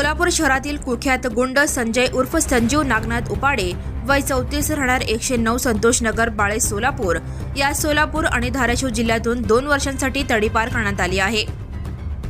सोलापूर शहरातील कुख्यात गुंड संजय उर्फ संजीव नागनाथ उपाडे वय चौतीस राहणार एकशे नऊ संतोष नगर बाळे सोलापूर. या सोलापूर आणि धाराशिव जिल्ह्यातून दोन वर्षांसाठी तडीपार करण्यात आली आहे.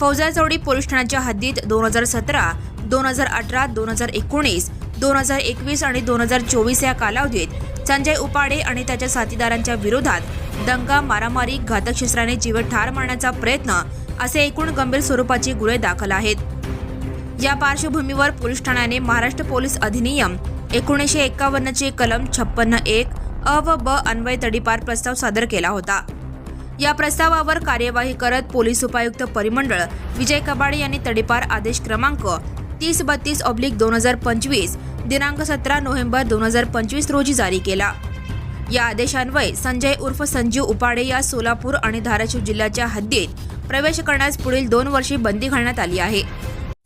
फौजा चौडी पोलीस ठाण्याच्या हद्दीत दोन हजार सतरा दोन हजार अठरा दोन हजार एकोणीस दोन हजार एकवीस आणि दोन हजार चोवीस या कालावधीत संजय उपाडे आणि त्याच्या साथीदारांच्या विरोधात दंगा मारामारी घातक शस्त्राने जीव ठार मारण्याचा प्रयत्न असे एकूण गंभीर स्वरूपाचे गुन्हे दाखल आहेत. या पार्श्वभूमीवर पोलीस ठाण्याने महाराष्ट्र पोलीस अधिनियम एकोणीसशे एक्कावन्नचे कलम छप्पन्न एक अ व ब अन्वय तडीपार प्रस्ताव सादर केला होता. या प्रस्तावावर कार्यवाही करत पोलीस उपायुक्त परिमंडळ विजय कबाडे यांनी तडीपार आदेश क्रमांक तीस बत्तीस ऑब्लिक दोन हजार पंचवीस दिनांक सतरा नोव्हेंबर दोन हजार पंचवीस रोजी जारी केला. या आदेशान्वये संजय उर्फ संजीव उपाडे या सोलापूर आणि धाराशिव जिल्ह्याच्या हद्दीत प्रवेश करण्यास पुढील दोन वर्षे बंदी घालण्यात आली आहे.